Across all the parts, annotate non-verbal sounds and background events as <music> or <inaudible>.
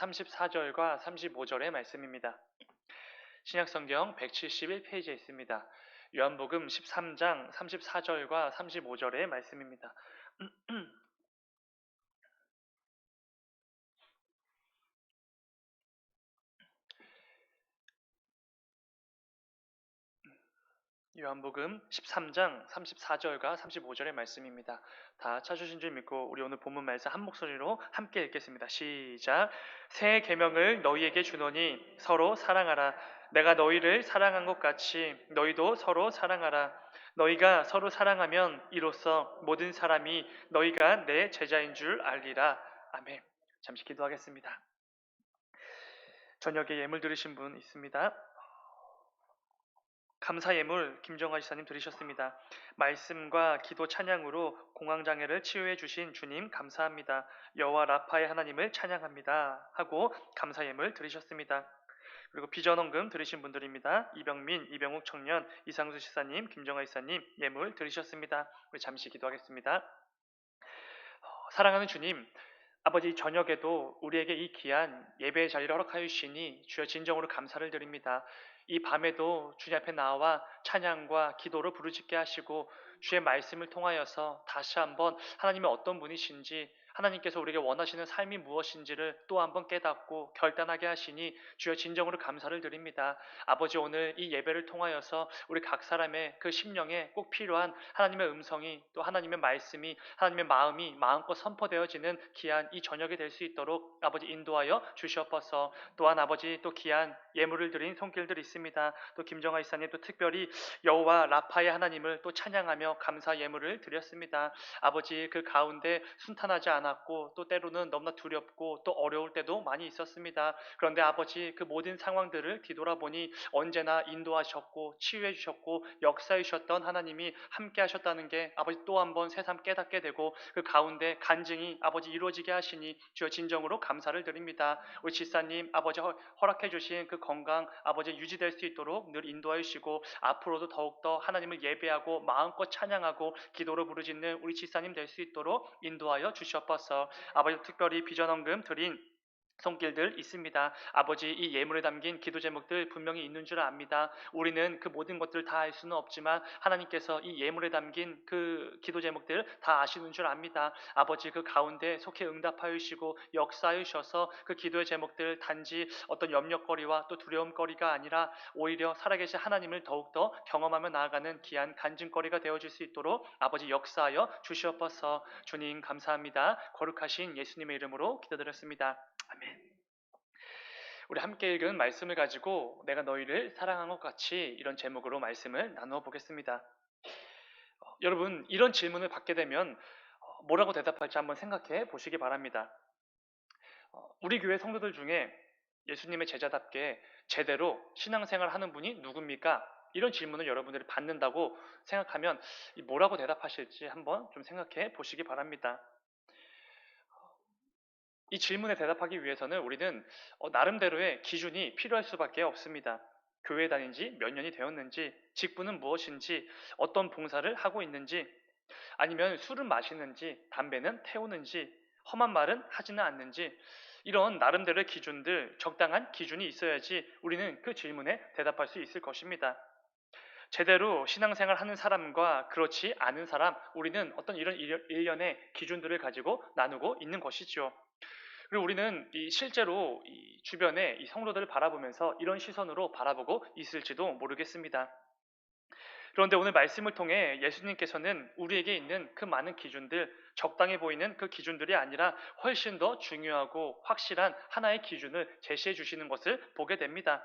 34절과 35절의 말씀입니다. 신약성경 171페이지에 있습니다. 요한복음 13장 34절과 35절의 말씀입니다. <clears throat> 요한복음 13장 34절과 35절의 말씀입니다. 다 찾으신 줄 믿고 우리 오늘 본문 말씀 한 목소리로 함께 읽겠습니다. 시작. 새 계명을 너희에게 주노니 서로 사랑하라. 내가 너희를 사랑한 것 같이 너희도 서로 사랑하라. 너희가 서로 사랑하면 이로써 모든 사람이 너희가 내 제자인 줄 알리라. 아멘. 잠시 기도하겠습니다. 저녁에 예물 들으신 분 있습니다. 감사 예물 김정아 지사님 들으셨습니다. 말씀과 기도 찬양으로 공황 장애를 치유해 주신 주님 감사합니다. 여호와 라파의 하나님을 찬양합니다. 하고 감사 예물 들으셨습니다. 그리고 비전원금 들으신 분들입니다. 이병민, 이병욱 청년, 이상수 지사님, 김정아 지사님 예물 들으셨습니다. 우리 잠시 기도하겠습니다. 어, 사랑하는 주님, 아버지 저녁에도 우리에게 이 귀한 예배의 자리를 허락하여 주시니 주여 진정으로 감사를 드립니다. 이 밤에도 주님 앞에 나와 찬양과 기도를 부르짖게 하시고 주의 말씀을 통하여서 다시 한번 하나님의 어떤 분이신지 하나님께서 우리에게 원하시는 삶이 무엇인지를 또 한번 깨닫고 결단하게 하시니 주여 진정으로 감사를 드립니다. 아버지 오늘 이 예배를 통하여서 우리 각 사람의 그 심령에 꼭 필요한 하나님의 음성이 또 하나님의 말씀이 하나님의 마음이 마음껏 선포되어지는 귀한 이 저녁이 될 수 있도록 아버지 인도하여 주시옵소서. 또한 아버지 또 귀한 예물을 드린 손길들 있습니다. 또 김정아 이사님 또 특별히 여호와 라파의 하나님을 또 찬양하며 감사 예물을 드렸습니다. 아버지 그 가운데 순탄하지 않 았고 또 때로는 너무나 두렵고 또 어려울 때도 많이 있었습니다. 그런데 아버지 그 모든 상황들을 뒤돌아보니 언제나 인도하셨고 치유해 주셨고 역사해 주셨던 하나님이 함께 하셨다는 게 아버지 또 한 번 새삼 깨닫게 되고 그 가운데 간증이 아버지 이루어지게 하시니 주여 진정으로 감사를 드립니다. 우리 지사님 아버지 허락해 주신 그 건강 아버지 유지될 수 있도록 늘 인도하여 주시고 앞으로도 더욱더 하나님을 예배하고 마음껏 찬양하고 기도로 부르짖는 우리 지사님 될 수 있도록 인도하여 주시옵소서. 아버지 특별히 비전원금 드린 손길들 있습니다. 아버지 이 예물에 담긴 기도 제목들 분명히 있는 줄 압니다. 우리는 그 모든 것들을 다 알 수는 없지만 하나님께서 이 예물에 담긴 그 기도 제목들 다 아시는 줄 압니다. 아버지 그 가운데 속해 응답하여 주시고 역사하여 주셔서 그 기도의 제목들 단지 어떤 염려거리와 또 두려움거리가 아니라 오히려 살아계신 하나님을 더욱더 경험하며 나아가는 귀한 간증거리가 되어줄 수 있도록 아버지 역사하여 주시옵소서 주님 감사합니다. 거룩하신 예수님의 이름으로 기도드렸습니다. 아멘. 우리 함께 읽은 말씀을 가지고 내가 너희를 사랑한 것 같이 이런 제목으로 말씀을 나누어 보겠습니다. 어, 여러분 이런 질문을 받게 되면 어, 뭐라고 대답할지 한번 생각해 보시기 바랍니다. 어, 우리 교회 성도들 중에 예수님의 제자답게 제대로 신앙생활 하는 분이 누굽니까? 이런 질문을 여러분들이 받는다고 생각하면 뭐라고 대답하실지 한번 좀 생각해 보시기 바랍니다. 이 질문에 대답하기 위해서는 우리는 어, 나름대로의 기준이 필요할 수밖에 없습니다. 교회 다닌 지 몇 년이 되었는지, 직분은 무엇인지, 어떤 봉사를 하고 있는지, 아니면 술은 마시는지, 담배는 태우는지, 험한 말은 하지는 않는지, 이런 나름대로의 기준들, 적당한 기준이 있어야지 우리는 그 질문에 대답할 수 있을 것입니다. 제대로 신앙생활 하는 사람과 그렇지 않은 사람, 우리는 어떤 이런 일련의 기준들을 가지고 나누고 있는 것이죠. 그리고 우리는 이 실제로 이 주변에 이 성도들을 바라보면서 이런 시선으로 바라보고 있을지도 모르겠습니다. 그런데 오늘 말씀을 통해 예수님께서는 우리에게 있는 그 많은 기준들, 적당해 보이는 그 기준들이 아니라 훨씬 더 중요하고 확실한 하나의 기준을 제시해 주시는 것을 보게 됩니다.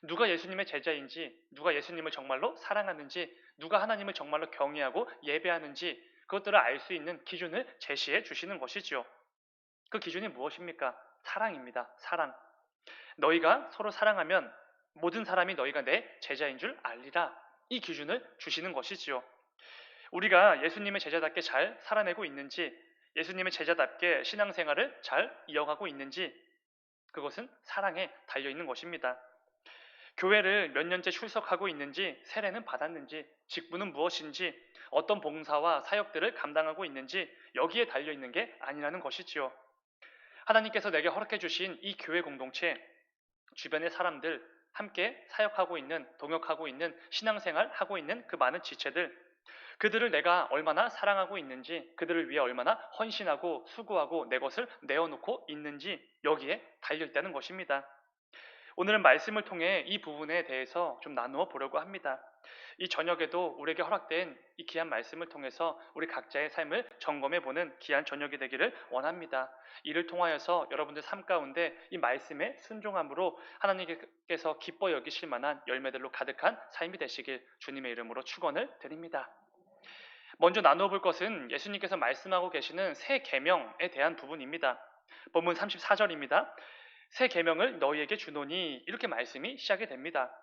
누가 예수님의 제자인지, 누가 예수님을 정말로 사랑하는지, 누가 하나님을 정말로 경외하고 예배하는지 그것들을 알 수 있는 기준을 제시해 주시는 것이지요. 그 기준이 무엇입니까? 사랑입니다. 사랑. 너희가 서로 사랑하면 모든 사람이 너희가 내 제자인 줄 알리라. 이 기준을 주시는 것이지요. 우리가 예수님의 제자답게 잘 살아내고 있는지, 예수님의 제자답게 신앙생활을 잘 이어가고 있는지, 그것은 사랑에 달려 있는 것입니다. 교회를 몇 년째 출석하고 있는지, 세례는 받았는지, 직분은 무엇인지, 어떤 봉사와 사역들을 감당하고 있는지, 여기에 달려 있는 게 아니라는 것이지요. 하나님께서 내게 허락해 주신 이 교회 공동체 주변의 사람들 함께 사역하고 있는 동역하고 있는 신앙생활 하고 있는 그 많은 지체들 그들을 내가 얼마나 사랑하고 있는지 그들을 위해 얼마나 헌신하고 수고하고 내 것을 내어놓고 있는지 여기에 달려 있다는 것입니다. 오늘은 말씀을 통해 이 부분에 대해서 좀 나누어 보려고 합니다. 이 저녁에도 우리에게 허락된 이 귀한 말씀을 통해서 우리 각자의 삶을 점검해 보는 귀한 저녁이 되기를 원합니다. 이를 통하여서 여러분들 삶 가운데 이 말씀의 순종함으로 하나님께서 기뻐 여기실 만한 열매들로 가득한 삶이 되시길 주님의 이름으로 축원을 드립니다. 먼저 나누어 볼 것은 예수님께서 말씀하고 계시는 새 계명에 대한 부분입니다. 본문 34절입니다. 새 계명을 너희에게 주노니 이렇게 말씀이 시작이 됩니다.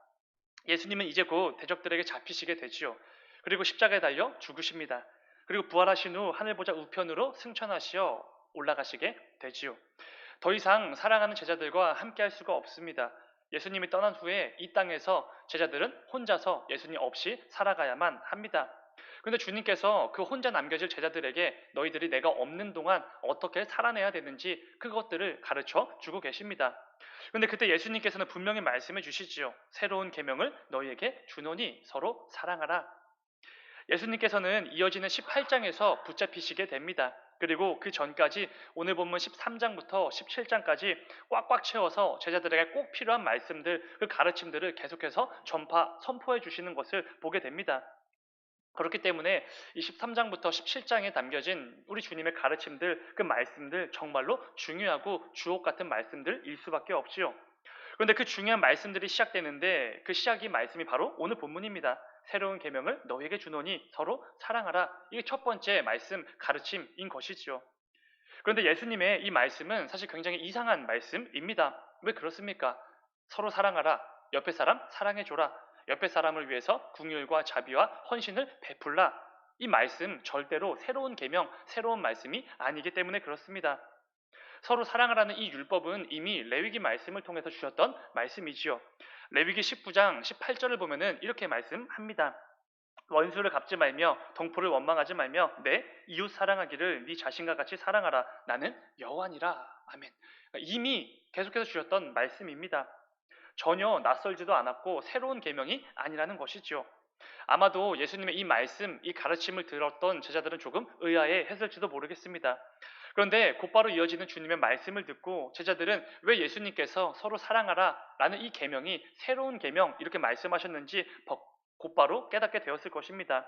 예수님은 이제 곧 대적들에게 잡히시게 되지요. 그리고 십자가에 달려 죽으십니다. 그리고 부활하신 후 하늘 보좌 우편으로 승천하시어 올라가시게 되지요. 더 이상 사랑하는 제자들과 함께 할 수가 없습니다. 예수님이 떠난 후에 이 땅에서 제자들은 혼자서 예수님 없이 살아가야만 합니다. 그런데 주님께서 그 혼자 남겨질 제자들에게 너희들이 내가 없는 동안 어떻게 살아내야 되는지 그것들을 가르쳐 주고 계십니다. 그런데 그때 예수님께서는 분명히 말씀해 주시지요. 새로운 계명을 너희에게 주노니 서로 사랑하라. 예수님께서는 이어지는 18장에서 붙잡히시게 됩니다. 그리고 그 전까지 오늘 본문 13장부터 17장까지 꽉꽉 채워서 제자들에게 꼭 필요한 말씀들, 그 가르침들을 계속해서 전파, 선포해 주시는 것을 보게 됩니다. 그렇기 때문에 23장부터 17장에 담겨진 우리 주님의 가르침들, 그 말씀들 정말로 중요하고 주옥 같은 말씀들일 수밖에 없지요. 그런데 그 중요한 말씀들이 시작되는데 그 시작이 말씀이 바로 오늘 본문입니다. 새로운 계명을 너에게 주노니 서로 사랑하라. 이게 첫 번째 말씀 가르침인 것이지요. 그런데 예수님의 이 말씀은 사실 굉장히 이상한 말씀입니다. 왜 그렇습니까? 서로 사랑하라. 옆에 사람 사랑해 줘라. 옆에 사람을 위해서 궁율과 자비와 헌신을 베풀라. 이 말씀 절대로 새로운 계명, 새로운 말씀이 아니기 때문에 그렇습니다. 서로 사랑하라는 이 율법은 이미 레위기 말씀을 통해서 주셨던 말씀이지요. 레위기 19장 18절을 보면은 이렇게 말씀합니다. 원수를 갚지 말며 동포를 원망하지 말며 내 이웃 사랑하기를 네 자신과 같이 사랑하라. 나는 여호와니라. 아멘. 이미 계속해서 주셨던 말씀입니다. 전혀 낯설지도 않았고 새로운 계명이 아니라는 것이지요. 아마도 예수님의 이 말씀, 이 가르침을 들었던 제자들은 조금 의아해 했을지도 모르겠습니다. 그런데 곧바로 이어지는 주님의 말씀을 듣고 제자들은 왜 예수님께서 서로 사랑하라 라는 이 계명이 새로운 계명 이렇게 말씀하셨는지 곧바로 깨닫게 되었을 것입니다.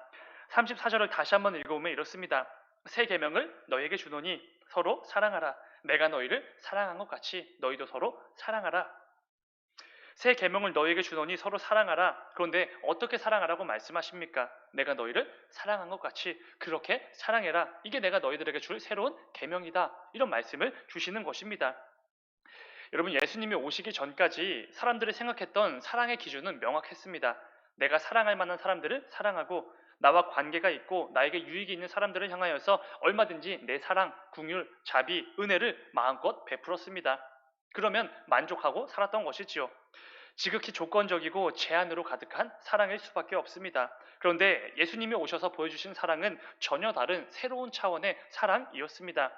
34절을 다시 한번 읽어보면 이렇습니다. 새 계명을 너에게 주노니 서로 사랑하라. 내가 너희를 사랑한 것 같이 너희도 서로 사랑하라. 새 계명을 너희에게 주노니 서로 사랑하라. 그런데 어떻게 사랑하라고 말씀하십니까? 내가 너희를 사랑한 것 같이 그렇게 사랑해라. 이게 내가 너희들에게 줄 새로운 계명이다. 이런 말씀을 주시는 것입니다. 여러분 예수님이 오시기 전까지 사람들이 생각했던 사랑의 기준은 명확했습니다. 내가 사랑할 만한 사람들을 사랑하고 나와 관계가 있고 나에게 유익이 있는 사람들을 향하여서 얼마든지 내 사랑, 궁율, 자비, 은혜를 마음껏 베풀었습니다. 그러면 만족하고 살았던 것이지요. 지극히 조건적이고 제한으로 가득한 사랑일 수밖에 없습니다. 그런데 예수님이 오셔서 보여주신 사랑은 전혀 다른 새로운 차원의 사랑이었습니다.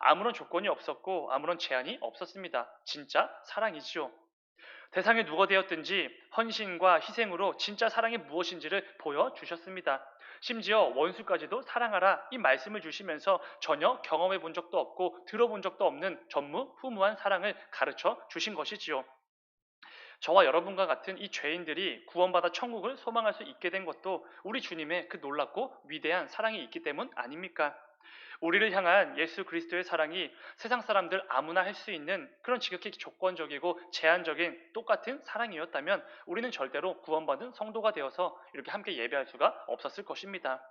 아무런 조건이 없었고 아무런 제한이 없었습니다. 진짜 사랑이지요. 대상이 누가 되었든지 헌신과 희생으로 진짜 사랑이 무엇인지를 보여주셨습니다. 심지어 원수까지도 사랑하라 이 말씀을 주시면서 전혀 경험해 본 적도 없고 들어본 적도 없는 전무후무한 사랑을 가르쳐 주신 것이지요. 저와 여러분과 같은 이 죄인들이 구원받아 천국을 소망할 수 있게 된 것도 우리 주님의 그 놀랍고 위대한 사랑이 있기 때문 아닙니까? 우리를 향한 예수 그리스도의 사랑이 세상 사람들 아무나 할 수 있는 그런 지극히 조건적이고 제한적인 똑같은 사랑이었다면 우리는 절대로 구원받은 성도가 되어서 이렇게 함께 예배할 수가 없었을 것입니다.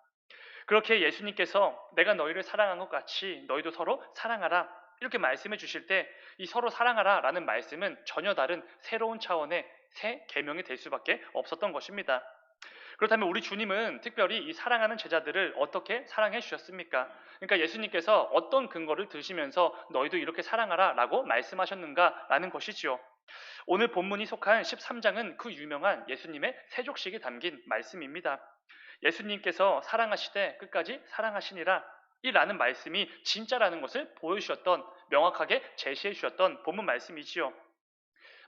그렇게 예수님께서 내가 너희를 사랑한 것 같이 너희도 서로 사랑하라 이렇게 말씀해 주실 때 이 서로 사랑하라 라는 말씀은 전혀 다른 새로운 차원의 새 계명이 될 수밖에 없었던 것입니다. 그렇다면 우리 주님은 특별히 이 사랑하는 제자들을 어떻게 사랑해 주셨습니까? 그러니까 예수님께서 어떤 근거를 드시면서 너희도 이렇게 사랑하라 라고 말씀하셨는가 라는 것이지요. 오늘 본문이 속한 13장은 그 유명한 예수님의 세족식이 담긴 말씀입니다. 예수님께서 사랑하시되 끝까지 사랑하시니라 이라는 말씀이 진짜라는 것을 보여주셨던 명확하게 제시해 주셨던 본문 말씀이지요.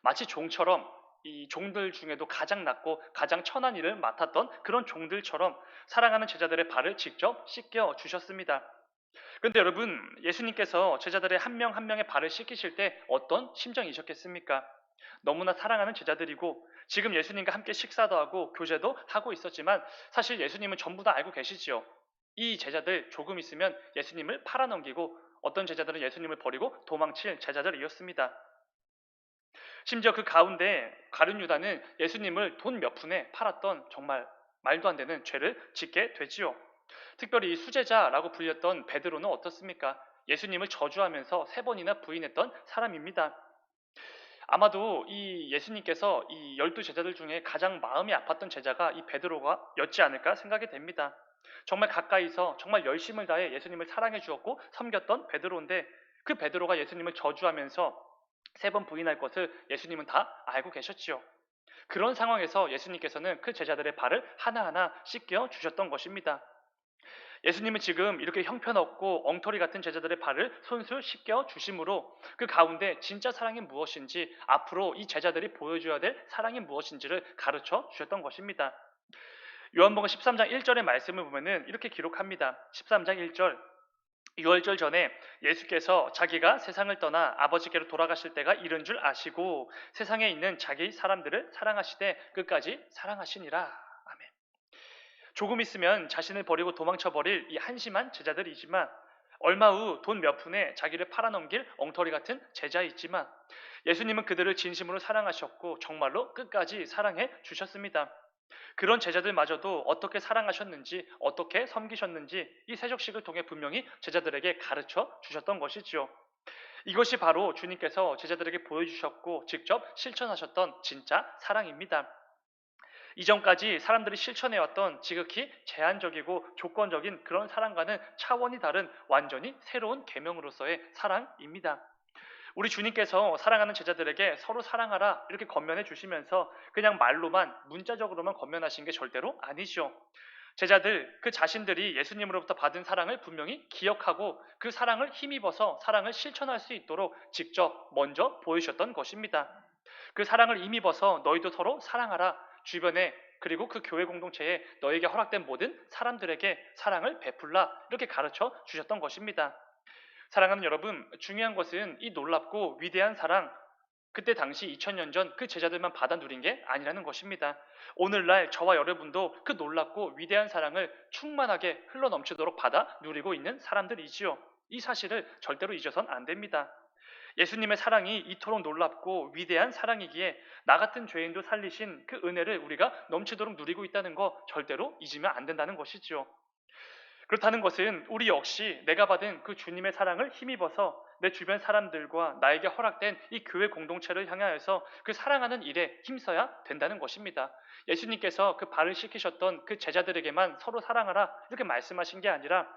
마치 종처럼 이 종들 중에도 가장 낮고 가장 천한 일을 맡았던 그런 종들처럼 사랑하는 제자들의 발을 직접 씻겨 주셨습니다. 그런데 여러분, 예수님께서 제자들의 한명한 명의 발을 씻기실 때 어떤 심정이셨겠습니까? 너무나 사랑하는 제자들이고 지금 예수님과 함께 식사도 하고 교제도 하고 있었지만 사실 예수님은 전부 다 알고 계시지요. 이 제자들 조금 있으면 예수님을 팔아넘기고 어떤 제자들은 예수님을 버리고 도망칠 제자들이었습니다. 심지어 그 가운데 가룟 유다는 예수님을 돈 몇 푼에 팔았던 정말 말도 안 되는 죄를 짓게 되지요. 특별히 이 수제자라고 불렸던 베드로는 어떻습니까? 예수님을 저주하면서 세 번이나 부인했던 사람입니다. 아마도 이 예수님께서 이 열두 제자들 중에 가장 마음이 아팠던 제자가 이 베드로가 였지 않을까 생각이 됩니다. 정말 가까이서 정말 열심을 다해 예수님을 사랑해 주었고 섬겼던 베드로인데 그 베드로가 예수님을 저주하면서 세 번 부인할 것을 예수님은 다 알고 계셨지요. 그런 상황에서 예수님께서는 그 제자들의 발을 하나하나 씻겨 주셨던 것입니다. 예수님은 지금 이렇게 형편없고 엉터리 같은 제자들의 발을 손수 씻겨 주심으로 그 가운데 진짜 사랑이 무엇인지 앞으로 이 제자들이 보여줘야 될 사랑이 무엇인지를 가르쳐 주셨던 것입니다. 요한복음 13장 1절의 말씀을 보면은 이렇게 기록합니다. 13장 1절 유월절 전에 예수께서 자기가 세상을 떠나 아버지께로 돌아가실 때가 이른 줄 아시고 세상에 있는 자기 사람들을 사랑하시되 끝까지 사랑하시니라. 아멘. 조금 있으면 자신을 버리고 도망쳐 버릴 이 한심한 제자들이지만 얼마 후 돈 몇 푼에 자기를 팔아넘길 엉터리 같은 제자이지만 예수님은 그들을 진심으로 사랑하셨고 정말로 끝까지 사랑해 주셨습니다. 그런 제자들마저도 어떻게 사랑하셨는지, 어떻게 섬기셨는지 이 세족식을 통해 분명히 제자들에게 가르쳐 주셨던 것이지요. 이것이 바로 주님께서 제자들에게 보여주셨고 직접 실천하셨던 진짜 사랑입니다. 이전까지 사람들이 실천해왔던 지극히 제한적이고 조건적인 그런 사랑과는 차원이 다른 완전히 새로운 계명으로서의 사랑입니다. 우리 주님께서 사랑하는 제자들에게 서로 사랑하라 이렇게 건면해 주시면서 그냥 말로만 문자적으로만 건면하신 게 절대로 아니죠. 제자들 그 자신들이 예수님으로부터 받은 사랑을 분명히 기억하고 그 사랑을 힘입어서 사랑을 실천할 수 있도록 직접 먼저 보여주셨던 것입니다. 그 사랑을 힘입어서 너희도 서로 사랑하라 주변에 그리고 그 교회 공동체에 너에게 허락된 모든 사람들에게 사랑을 베풀라 이렇게 가르쳐 주셨던 것입니다. 사랑하는 여러분, 중요한 것은 이 놀랍고 위대한 사랑, 그때 당시 2000년 전 그 제자들만 받아 누린 게 아니라는 것입니다. 오늘날 저와 여러분도 그 놀랍고 위대한 사랑을 충만하게 흘러 넘치도록 받아 누리고 있는 사람들이지요. 이 사실을 절대로 잊어선 안 됩니다. 예수님의 사랑이 이토록 놀랍고 위대한 사랑이기에 나 같은 죄인도 살리신 그 은혜를 우리가 넘치도록 누리고 있다는 거 절대로 잊으면 안 된다는 것이지요. 그렇다는 것은 우리 역시 내가 받은 그 주님의 사랑을 힘입어서 내 주변 사람들과 나에게 허락된 이 교회 공동체를 향하여서 그 사랑하는 일에 힘써야 된다는 것입니다. 예수님께서 그 발을 씻기셨던 그 제자들에게만 서로 사랑하라 이렇게 말씀하신 게 아니라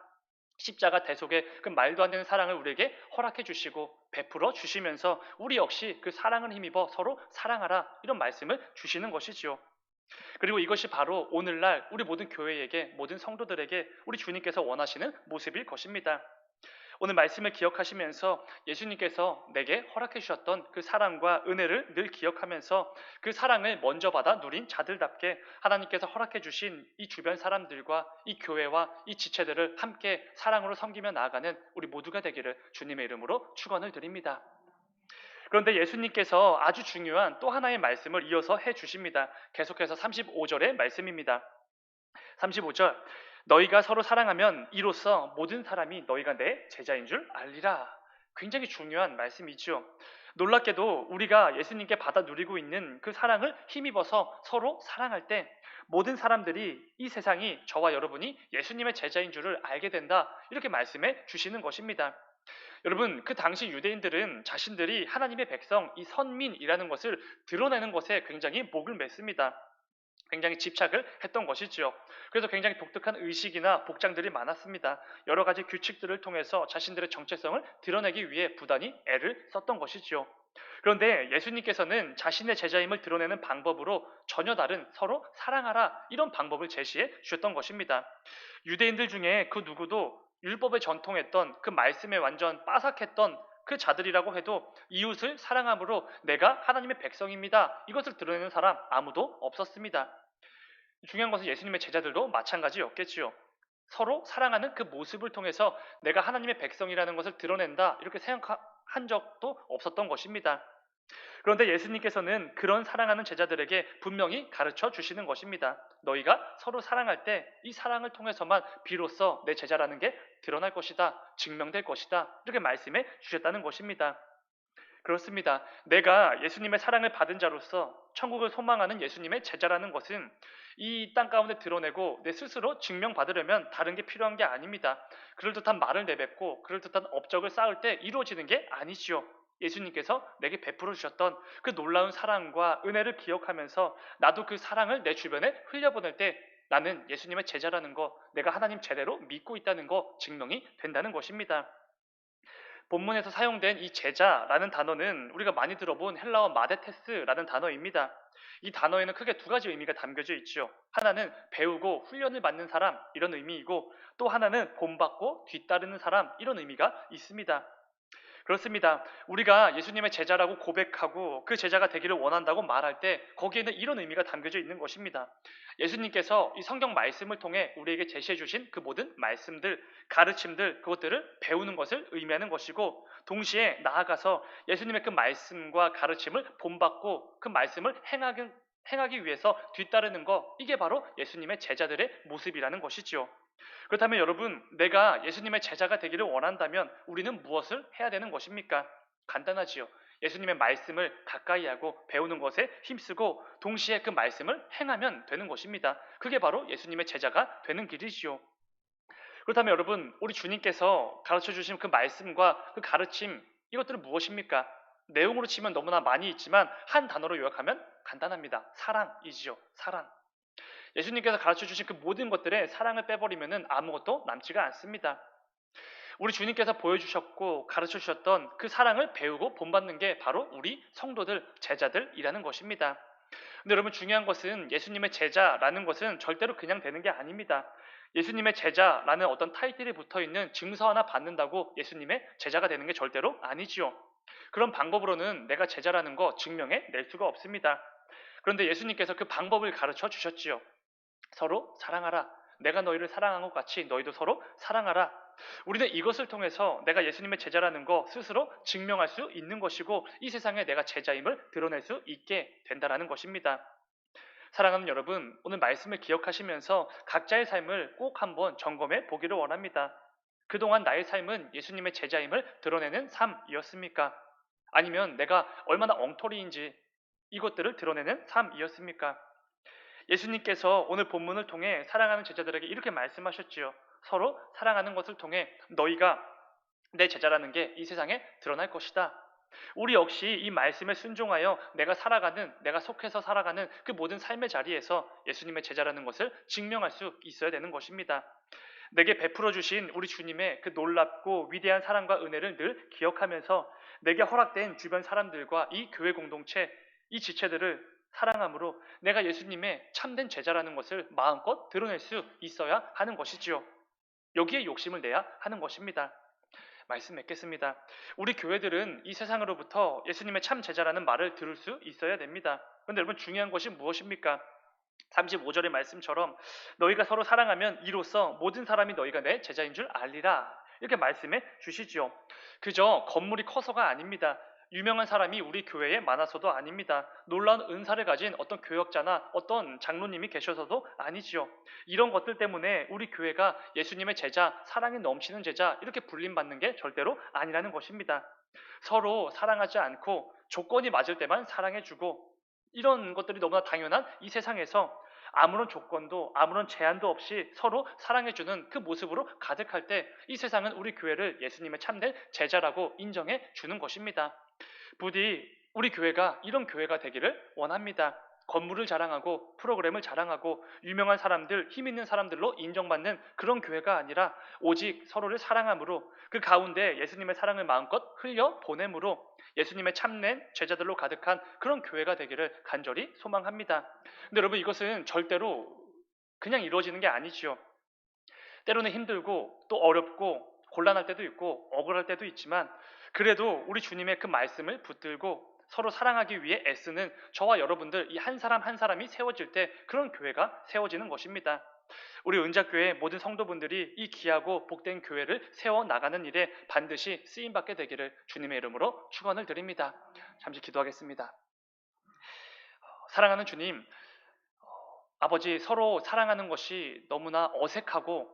십자가 대속의 그 말도 안 되는 사랑을 우리에게 허락해 주시고 베풀어 주시면서 우리 역시 그 사랑을 힘입어 서로 사랑하라 이런 말씀을 주시는 것이지요. 그리고 이것이 바로 오늘날 우리 모든 교회에게 모든 성도들에게 우리 주님께서 원하시는 모습일 것입니다. 오늘 말씀을 기억하시면서 예수님께서 내게 허락해 주셨던 그 사랑과 은혜를 늘 기억하면서 그 사랑을 먼저 받아 누린 자들답게 하나님께서 허락해 주신 이 주변 사람들과 이 교회와 이 지체들을 함께 사랑으로 섬기며 나아가는 우리 모두가 되기를 주님의 이름으로 축원을 드립니다. 그런데 예수님께서 아주 중요한 또 하나의 말씀을 이어서 해 주십니다. 계속해서 35절의 말씀입니다. 35절 너희가 서로 사랑하면 이로써 모든 사람이 너희가 내 제자인 줄 알리라. 굉장히 중요한 말씀이죠. 놀랍게도 우리가 예수님께 받아 누리고 있는 그 사랑을 힘입어서 서로 사랑할 때 모든 사람들이 이 세상이 저와 여러분이 예수님의 제자인 줄을 알게 된다. 이렇게 말씀해 주시는 것입니다. 여러분, 그 당시 유대인들은 자신들이 하나님의 백성, 이 선민이라는 것을 드러내는 것에 굉장히 목을 맸습니다. 굉장히 집착을 했던 것이지요. 그래서 굉장히 독특한 의식이나 복장들이 많았습니다. 여러 가지 규칙들을 통해서 자신들의 정체성을 드러내기 위해 부단히 애를 썼던 것이지요. 그런데 예수님께서는 자신의 제자임을 드러내는 방법으로 전혀 다른 서로 사랑하라 이런 방법을 제시해 주셨던 것입니다. 유대인들 중에 그 누구도 율법에 전통했던 그 말씀에 완전 빠삭했던 그 자들이라고 해도 이웃을 사랑함으로 내가 하나님의 백성입니다. 이것을 드러내는 사람 아무도 없었습니다. 중요한 것은 예수님의 제자들도 마찬가지였겠지요. 서로 사랑하는 그 모습을 통해서 내가 하나님의 백성이라는 것을 드러낸다 이렇게 생각한 적도 없었던 것입니다. 그런데 예수님께서는 그런 사랑하는 제자들에게 분명히 가르쳐 주시는 것입니다. 너희가 서로 사랑할 때 이 사랑을 통해서만 비로소 내 제자라는 게 드러날 것이다, 증명될 것이다 이렇게 말씀해 주셨다는 것입니다. 그렇습니다. 내가 예수님의 사랑을 받은 자로서 천국을 소망하는 예수님의 제자라는 것은 이 땅 가운데 드러내고 내 스스로 증명받으려면 다른 게 필요한 게 아닙니다. 그럴듯한 말을 내뱉고 그럴듯한 업적을 쌓을 때 이루어지는 게 아니지요. 예수님께서 내게 베풀어 주셨던 그 놀라운 사랑과 은혜를 기억하면서 나도 그 사랑을 내 주변에 흘려보낼 때 나는 예수님의 제자라는 거, 내가 하나님 제대로 믿고 있다는 거 증명이 된다는 것입니다. 본문에서 사용된 이 제자라는 단어는 우리가 많이 들어본 헬라어 마데테스라는 단어입니다. 이 단어에는 크게 두 가지 의미가 담겨져 있죠. 하나는 배우고 훈련을 받는 사람 이런 의미이고 또 하나는 본받고 뒤따르는 사람 이런 의미가 있습니다. 그렇습니다. 우리가 예수님의 제자라고 고백하고 그 제자가 되기를 원한다고 말할 때 거기에는 이런 의미가 담겨져 있는 것입니다. 예수님께서 이 성경 말씀을 통해 우리에게 제시해 주신 그 모든 말씀들, 가르침들, 그것들을 배우는 것을 의미하는 것이고 동시에 나아가서 예수님의 그 말씀과 가르침을 본받고 그 말씀을 행하기, 행하기 위해서 뒤따르는 것, 이게 바로 예수님의 제자들의 모습이라는 것이지요. 그렇다면 여러분, 내가 예수님의 제자가 되기를 원한다면 우리는 무엇을 해야 되는 것입니까? 간단하지요. 예수님의 말씀을 가까이 하고 배우는 것에 힘쓰고 동시에 그 말씀을 행하면 되는 것입니다. 그게 바로 예수님의 제자가 되는 길이지요. 그렇다면 여러분, 우리 주님께서 가르쳐 주신 그 말씀과 그 가르침, 이것들은 무엇입니까? 내용으로 치면 너무나 많이 있지만 한 단어로 요약하면 간단합니다. 사랑이지요. 사랑. 예수님께서 가르쳐 주신 그 모든 것들에 사랑을 빼버리면 아무것도 남지가 않습니다. 우리 주님께서 보여주셨고 가르쳐 주셨던 그 사랑을 배우고 본받는 게 바로 우리 성도들, 제자들이라는 것입니다. 근데 여러분 중요한 것은 예수님의 제자라는 것은 절대로 그냥 되는 게 아닙니다. 예수님의 제자라는 어떤 타이틀이 붙어 있는 증서 하나 받는다고 예수님의 제자가 되는 게 절대로 아니지요. 그런 방법으로는 내가 제자라는 거 증명해 낼 수가 없습니다. 그런데 예수님께서 그 방법을 가르쳐 주셨지요. 서로 사랑하라. 내가 너희를 사랑한 것 같이 너희도 서로 사랑하라. 우리는 이것을 통해서 내가 예수님의 제자라는 거 스스로 증명할 수 있는 것이고 이 세상에 내가 제자임을 드러낼 수 있게 된다라는 것입니다. 사랑하는 여러분, 오늘 말씀을 기억하시면서 각자의 삶을 꼭 한번 점검해 보기를 원합니다. 그동안 나의 삶은 예수님의 제자임을 드러내는 삶이었습니까? 아니면 내가 얼마나 엉터리인지 이것들을 드러내는 삶이었습니까? 예수님께서 오늘 본문을 통해 사랑하는 제자들에게 이렇게 말씀하셨지요. 서로 사랑하는 것을 통해 너희가 내 제자라는 게 이 세상에 드러날 것이다. 우리 역시 이 말씀에 순종하여 내가 살아가는, 내가 속해서 살아가는 그 모든 삶의 자리에서 예수님의 제자라는 것을 증명할 수 있어야 되는 것입니다. 내게 베풀어 주신 우리 주님의 그 놀랍고 위대한 사랑과 은혜를 늘 기억하면서 내게 허락된 주변 사람들과 이 교회 공동체, 이 지체들을 사랑함으로 내가 예수님의 참된 제자라는 것을 마음껏 드러낼 수 있어야 하는 것이지요. 여기에 욕심을 내야 하는 것입니다. 말씀 맺겠습니다. 우리 교회들은 이 세상으로부터 예수님의 참 제자라는 말을 들을 수 있어야 됩니다. 그런데 여러분 중요한 것이 무엇입니까? 35절의 말씀처럼 너희가 서로 사랑하면 이로써 모든 사람이 너희가 내 제자인 줄 알리라. 이렇게 말씀해 주시지요. 그저 건물이 커서가 아닙니다. 유명한 사람이 우리 교회에 많아서도 아닙니다. 놀라운 은사를 가진 어떤 교역자나 어떤 장로님이 계셔서도 아니지요. 이런 것들 때문에 우리 교회가 예수님의 제자, 사랑이 넘치는 제자 이렇게 불림받는 게 절대로 아니라는 것입니다. 서로 사랑하지 않고 조건이 맞을 때만 사랑해주고 이런 것들이 너무나 당연한 이 세상에서 아무런 조건도 아무런 제한도 없이 서로 사랑해주는 그 모습으로 가득할 때 이 세상은 우리 교회를 예수님의 참된 제자라고 인정해 주는 것입니다. 부디 우리 교회가 이런 교회가 되기를 원합니다. 건물을 자랑하고 프로그램을 자랑하고 유명한 사람들, 힘 있는 사람들로 인정받는 그런 교회가 아니라 오직 서로를 사랑함으로 그 가운데 예수님의 사랑을 마음껏 흘려 보냄으로 예수님의 참된 제자들로 가득한 그런 교회가 되기를 간절히 소망합니다. 근데 여러분 이것은 절대로 그냥 이루어지는 게 아니지요. 때로는 힘들고 또 어렵고 곤란할 때도 있고 억울할 때도 있지만 그래도 우리 주님의 그 말씀을 붙들고 서로 사랑하기 위해 애쓰는 저와 여러분들 이 한 사람 한 사람이 세워질 때 그런 교회가 세워지는 것입니다. 우리 은작교회 모든 성도분들이 이 귀하고 복된 교회를 세워 나가는 일에 반드시 쓰임 받게 되기를 주님의 이름으로 축원을 드립니다. 잠시 기도하겠습니다. 어, 사랑하는 주님, 어, 아버지 서로 사랑하는 것이 너무나 어색하고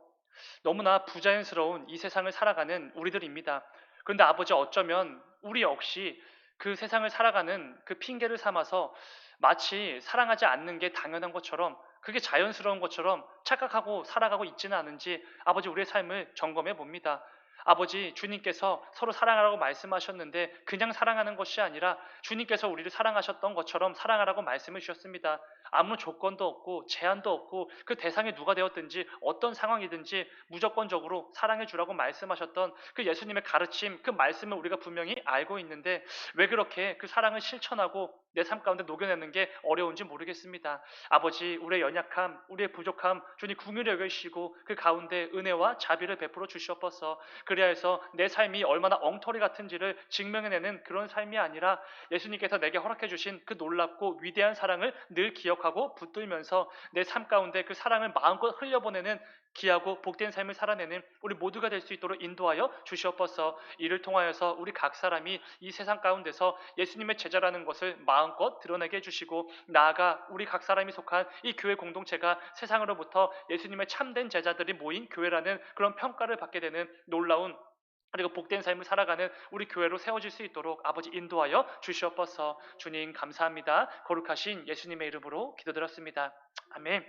너무나 부자연스러운 이 세상을 살아가는 우리들입니다. 그런데 아버지 어쩌면 우리 역시 그 세상을 살아가는 그 핑계를 삼아서 마치 사랑하지 않는 게 당연한 것처럼 그게 자연스러운 것처럼 착각하고 살아가고 있지는 않은지 아버지 우리의 삶을 점검해 봅니다. 아버지 주님께서 서로 사랑하라고 말씀하셨는데 그냥 사랑하는 것이 아니라 주님께서 우리를 사랑하셨던 것처럼 사랑하라고 말씀을 주셨습니다. 아무 조건도 없고 제한도 없고 그 대상이 누가 되었든지 어떤 상황이든지 무조건적으로 사랑해 주라고 말씀하셨던 그 예수님의 가르침 그 말씀을 우리가 분명히 알고 있는데 왜 그렇게 그 사랑을 실천하고 내 삶 가운데 녹여내는 게 어려운지 모르겠습니다. 아버지 우리의 연약함 우리의 부족함 주님 궁유히 여기시고 그 가운데 은혜와 자비를 베풀어 주시옵소서 그리하 해서 내 삶이 얼마나 엉터리 같은지를 증명해내는 그런 삶이 아니라 예수님께서 내게 허락해 주신 그 놀랍고 위대한 사랑을 늘 기억하고 붙들면서 내 삶 가운데 그 사랑을 마음껏 흘려보내는 귀하고 복된 삶을 살아내는 우리 모두가 될 수 있도록 인도하여 주시옵소서. 이를 통하여서 우리 각 사람이 이 세상 가운데서 예수님의 제자라는 것을 마음껏 드러내게 해주시고 나아가 우리 각 사람이 속한 이 교회 공동체가 세상으로부터 예수님의 참된 제자들이 모인 교회라는 그런 평가를 받게 되는 놀라운 그리고 복된 삶을 살아가는 우리 교회로 세워질 수 있도록 아버지 인도하여 주시옵소서 주님 감사합니다. 거룩하신 예수님의 이름으로 기도드렸습니다. 아멘.